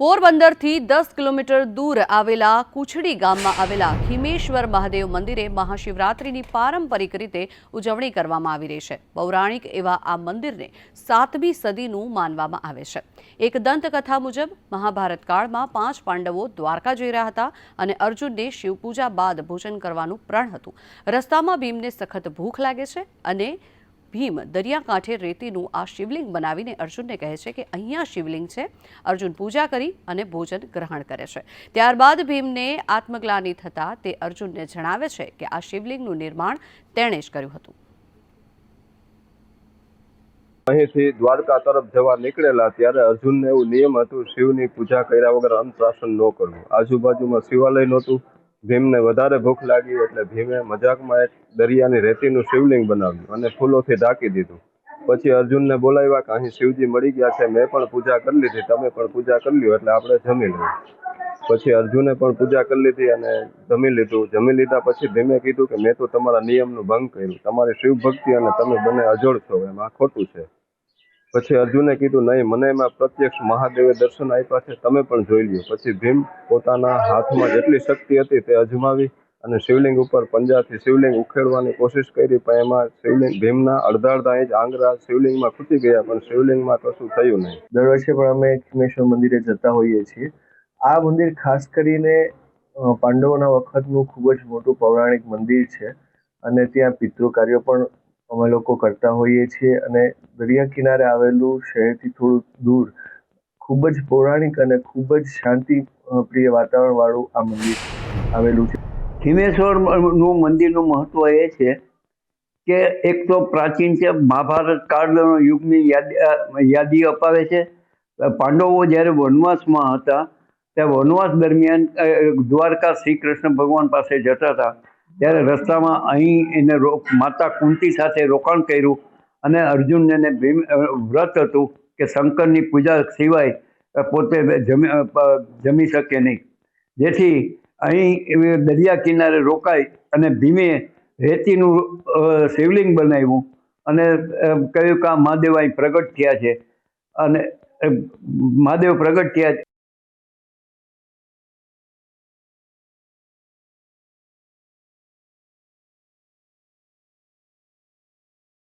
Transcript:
પોરબંદરથી દસ કિલોમીટર દૂર આવેલા કુછડી ગામમાં આવેલા ખીમેશ્વર મહાદેવ મંદિરે મહાશિવરાત્રિની પારંપરિક રીતે ઉજવણી કરવામાં આવી રહી છે. પૌરાણિક એવા આ મંદિરને સાતમી સદીનું માનવામાં આવે છે. એક દંતકથા મુજબ, મહાભારત કાળમાં પાંચ પાંડવો દ્વારકા જઈ રહ્યા હતા અને અર્જુનને શિવપૂજા બાદ ભોજન કરવાનું પ્રણ હતું. રસ્તામાં ભીમને સખત ભૂખ લાગે છે અને ભીમ દરિયાકાંઠે રેતીનું આ શિવલિંગ બનાવીને અર્જુનને કહે છે કે અહીંયા શિવલિંગ છે. અર્જુન પૂજા કરી અને ભોજન ગ્રહણ કરે છે. ત્યારબાદ ભીમને આત્મગ્લાની થતાં તે અર્જુનને જણાવે છે કે આ શિવલિંગનું નિર્માણ તેણે જ કર્યું હતું. અહીંથી દ્વારકા તરફ જવા નીકળેલા ત્યારે અર્જુનને એવું નિયમ હતું, શિવની પૂજા કર્યા વગર અંતરાસન ન કરવું. આજુબાજુમાં શિવાલય નહોતું. ભીમને વધારે ભૂખ લાગી એટલે ભીમે મજાકમાં એક દરિયાની રેતીનું શિવલિંગ બનાવ્યું અને ફૂલોથી ઢાંકી દીધું. પછી અર્જુનને બોલાવ્યા કે અહીં શિવજી મળી ગયા છે, મેં પણ પૂજા કરી લીધી, તમે પણ પૂજા કરી લ્યો એટલે આપણે જમી લઈએ. પછી અર્જુને પણ પૂજા કરી લીધી અને જમી લીધું. જમી લીધા પછી ભીમે કીધું કે મેં તો તમારા નિયમનું ભંગ કર્યું. તમારી શિવ ભક્તિ અને તમે બંને અજોડ છો, એમ આ ખોટું છે. પછી અર્જુને કીધું, નહીં, મને એમાં પ્રત્યક્ષ મહાદેવે દર્શન આપ્યા છે, તમે પણ જોઈ લ્યો. પછી ભીમ પોતાના હાથમાં જેટલી શક્તિ હતી તે અજમાવી અને શિવલિંગ ઉપર પંજાથી શિવલિંગ ઉખેડવાની કોશિશ કરી, પણ એમાં શિવલિંગ, ભીમના અડધા અડધા ઇંચ આંગરા શિવલિંગમાં ખૂટી ગયા, પણ શિવલિંગમાં કશું થયું નહીં? દર વર્ષે પણ અમે ખીમેશ્વર મંદિરે જતા હોઈએ છીએ. આ મંદિર ખાસ કરીને પાંડવોના વખતનું ખૂબ જ મોટું પૌરાણિક મંદિર છે અને ત્યાં પિતૃ કાર્યો પણ અમે લોકો કરતા હોઈએ છીએ અને દરિયા કિનારે આવેલું શહેરથી થોડું દૂર ખૂબ જ પૌરાણિક અને ખૂબ જ શાંતિ પ્રિય વાતાવરણવાળું આ મંદિર આવેલું છે. ખીમેશ્વરનું મંદિરનું મહત્વ એ છે કે એક તો પ્રાચીન છે, મહાભારત કાળનો યુગની યાદી યાદી અપાવે છે. પાંડવો જ્યારે વનવાસમાં હતા ત્યાં વનવાસ દરમિયાન દ્વારકા શ્રી કૃષ્ણ ભગવાન પાસે જતા હતા. ત્યારે રસ્તામાં અહીં એને માતા કુંતી સાથે રોકાણ કર્યું અને અર્જુનને એને વ્રત હતું કે શંકરની પૂજા સિવાય પોતે જમી જમી શકે નહીં. જેથી અહીં દરિયા કિનારે રોકાઈ અને ભીમે રેતીનું શિવલિંગ બનાવ્યું અને કહ્યું કે આ મહાદેવ અહીં પ્રગટ થયા છે. અને મહાદેવ પ્રગટ થયા